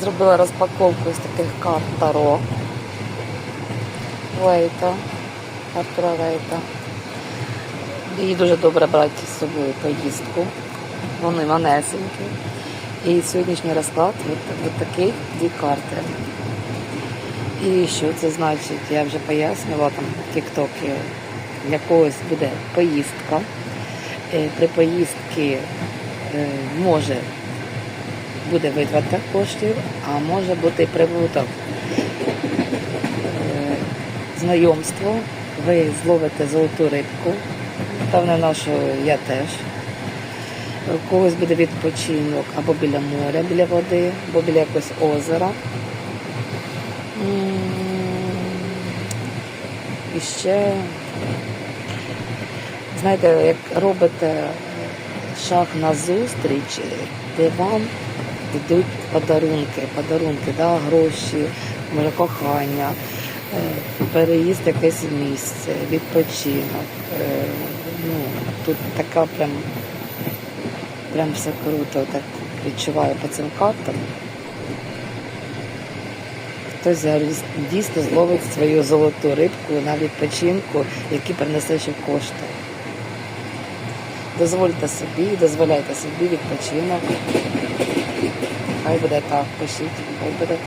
Зробила розпаковку з таких карт Таро. Вейта. Артура Вейта. Її дуже добре брати з собою поїздку. Вони манесенькі. І сьогоднішній розклад от, от таких дві карти. І що це значить? Я вже пояснювала там в Тіктокі. Для когось буде поїздка. Е, При поїздці е, може буде витрата коштів, а може бути прибуток. Е, Знайомство, ви зловите золоту рибку, впевнена, що я теж. У когось буде відпочинок або біля моря, біля води, або біля якогось озера. І ще, знаєте, як робите шаг назустріч, де вам йдуть подарунки, подарунки, да, гроші, кохання, е, переїзд якесь місце, відпочинок. Е, Ну, тут така прям, прям все круто, так відчуваю по цим картам. Хтось дійсно зловить свою золоту рибку на відпочинку, який принесе ще кошти. Дозвольте собі, дозволяйте собі відпочинок. Хай буде так, пишіть, хай буде.